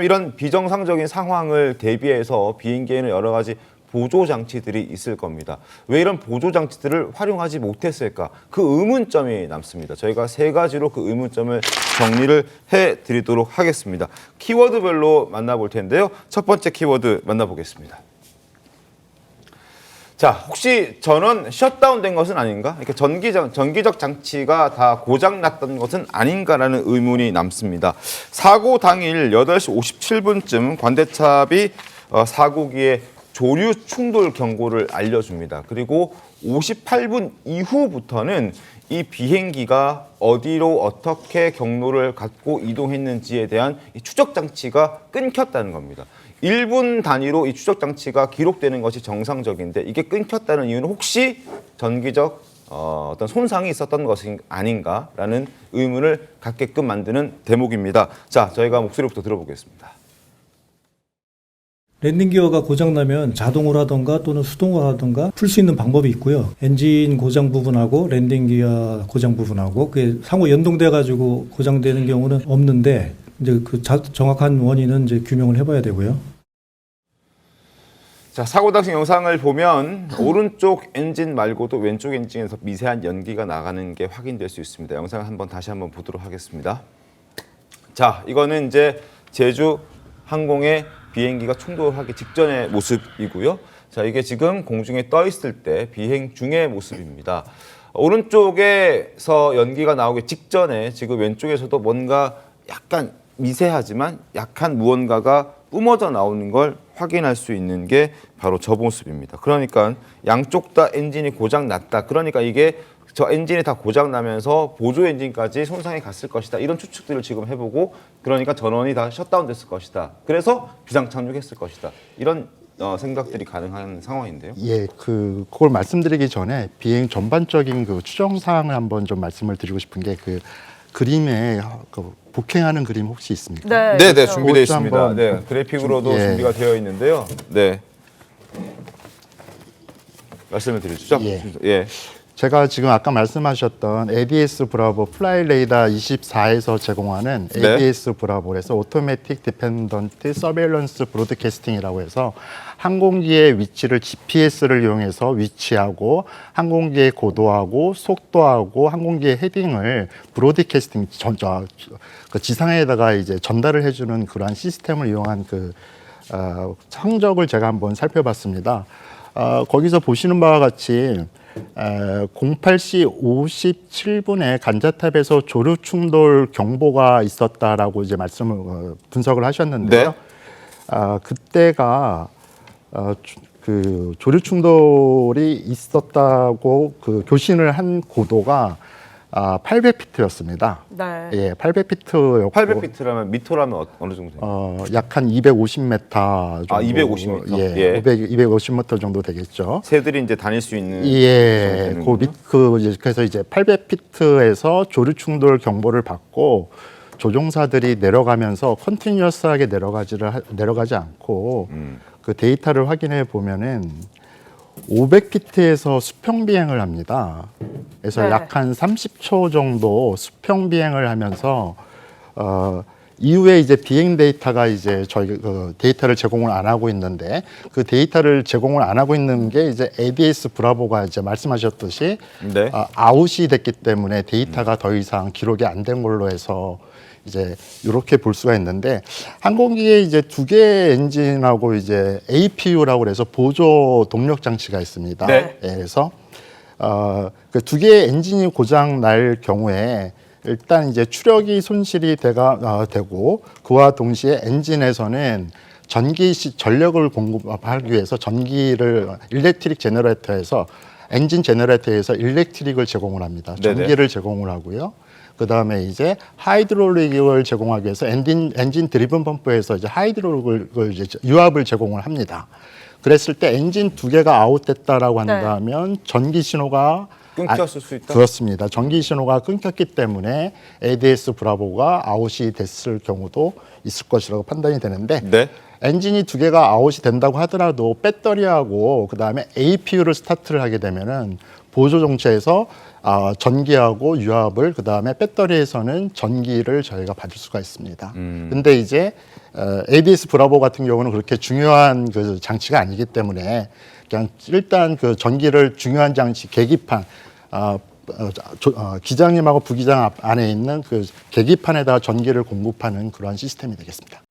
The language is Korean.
이런 비정상적인 상황을 대비해서 비행기에는 여러 가지 보조 장치들이 있을 겁니다. 왜 이런 보조 장치들을 활용하지 못했을까? 그 의문점이 남습니다. 저희가 세 가지로 그 의문점을 정리를 해 드리도록 하겠습니다. 키워드별로 만나볼 텐데요. 첫 번째 키워드 만나보겠습니다. 자, 혹시 전원 셧다운된 것은 아닌가? 이렇게 전기적, 전기적 장치가 다 고장 났던 것은 아닌가라는 의문이 남습니다. 사고 당일 8시 57분쯤 관대탑이 어, 사고기에 조류 충돌 경고를 알려줍니다. 그리고 58분 이후부터는 이 비행기가 어디로 어떻게 경로를 갖고 이동했는지에 대한 이 추적 장치가 끊겼다는 겁니다. 1분 단위로 이 추적 장치가 기록되는 것이 정상적인데 이게 끊겼다는 이유는 혹시 전기적 어, 어떤 손상이 있었던 것이 아닌가라는 의문을 갖게끔 만드는 대목입니다. 자, 저희가 목소리부터 들어보겠습니다. 랜딩 기어가 고장나면 자동으로 하던가 또는 수동으로 하던가 풀 수 있는 방법이 있고요. 엔진 고장 부분하고 랜딩 기어 고장 부분하고 그게 상호 연동돼 가지고 고장되는 경우는 없는데 이제 그 자- 정확한 원인은 이제 규명을 해봐야 되고요. 자, 사고 당시 영상을 보면 오른쪽 엔진 말고도 왼쪽 엔진에서 미세한 연기가 나가는 게 확인될 수 있습니다. 영상을 한번 다시 한번 보도록 하겠습니다. 자, 이거는 이제 제주 항공의 비행기가 충돌하기 직전의 모습이고요. 자, 이게 지금 공중에 떠 있을 때 비행 중의 모습입니다. 오른쪽에서 연기가 나오기 직전에 지금 왼쪽에서도 뭔가 약간 미세하지만 약한 무언가가 뿜어져 나오는 걸 확인할 수 있는 게 바로 저 모습입니다. 그러니까 양쪽 다 엔진이 고장 났다. 그러니까 이게 저 엔진이 다 고장 나면서 보조 엔진까지 손상이 갔을 것이다. 이런 추측들을 지금 해보고 그러니까 전원이 다 셧다운 됐을 것이다. 그래서 비상 착륙했을 것이다. 이런 어, 생각들이 가능한 상황인데요. 예, 그 그걸 말씀드리기 전에 비행 전반적인 그 추정 사항을 한번 좀 말씀을 드리고 싶은 게 그 그림에 그 복행하는 그림 혹시 있습니까? 네, 네, 그렇죠. 준비되어 그것도 있습니다. 한번 네, 그래픽으로도 좀- 예. 준비가 되어 있는데요. 네. 말씀을 드리죠. 예. 예. 제가 지금 아까 말씀하셨던 ADS 브라보 플라이 레이더 24에서 제공하는 네. ADS 브라보에서 오토매틱 디펜던트 서베일런스 브로드캐스팅이라고 해서 항공기의 위치를 GPS를 이용해서 위치하고 항공기의 고도하고 속도하고 항공기의 헤딩을 브로드캐스팅 전, 저, 그 지상에다가 이제 전달을 해주는 그러한 시스템을 이용한 그 어, 성적을 제가 한번 살펴봤습니다. 어, 거기서 보시는 바와 같이 에, 08시 57분에 간자탑에서 조류 충돌 경보가 있었다라고 이제 말씀을 어, 분석을 하셨는데요. 네. 아, 그때가 어, 주- 그 조류 충돌이 있었다고 그 교신을 한 고도가 아, 800피트였습니다. 네. 예, 800피트였고 800피트라면 미터라면 어- 어느 정도 돼요? 어, 약 한 250m 정도. 아, 250m? 예, 예. 500, 250m 정도 되겠죠. 새들이 이제 다닐 수 있는 예, 그, 되는군요. 밑, 그 이제 그래서 이제 800피트에서 조류 충돌 경보를 받고 조종사들이 내려가면서 컨티뉴어스하게 내려가지를 하- 내려가지 않고 음. 그 데이터를 확인해 보면은 500피트에서 수평 비행을 합니다. 그래서 네. 약한 30초 정도 수평 비행을 하면서 어 이후에 이제 비행 데이터가 이제 저희 그 데이터를 제공을 안 하고 있는데 그 데이터를 제공을 안 하고 있는 게 이제 ADS 브라보가 이제 말씀하셨듯이 네. 아, 아웃이 됐기 때문에 데이터가 더 이상 기록이 안 된 걸로 해서 이제 이렇게 볼 수가 있는데 항공기에 이제 두 개의 엔진하고 이제 APU라고 그래서 보조 동력 장치가 있습니다. 네. 예, 그래서 어, 그 두 개의 엔진이 고장 날 경우에 일단 이제 추력이 손실이 되가 어, 되고 그와 동시에 엔진에서는 전기 시 전력을 공급하기 위해서 전기를 일렉트릭 제너레이터에서 엔진 제너레이터에서 일렉트릭을 제공을 합니다. 전기를 제공을 하고요. 그 다음에 이제 하이드롤릭을 제공하기 위해서 엔진, 엔진 드리븐 펌프에서 이제 하이드롤릭을 이제 유압을 제공을 합니다. 그랬을 때 엔진 두 개가 아웃됐다라고 네. 한다면 전기 신호가 끊겼을 수 있다? 그렇습니다. 전기 신호가 끊겼기 때문에 ADS 브라보가 아웃이 됐을 경우도 있을 것이라고 판단이 되는데 네. 엔진이 두 개가 아웃이 된다고 하더라도 배터리하고 그다음에 APU를 스타트를 하게 되면은 보조 정체에서 아, 전기하고 유압을 그 다음에 배터리에서는 전기를 저희가 받을 수가 있습니다. 근데 이제 어, ADS 브라보 같은 경우는 그렇게 중요한 그 장치가 아니기 때문에 그냥 일단 그 전기를 중요한 장치 계기판 아, 어, 조- 어, 기장님하고 부기장 앞- 안에 있는 그 계기판에다가 전기를 공급하는 그러한 시스템이 되겠습니다.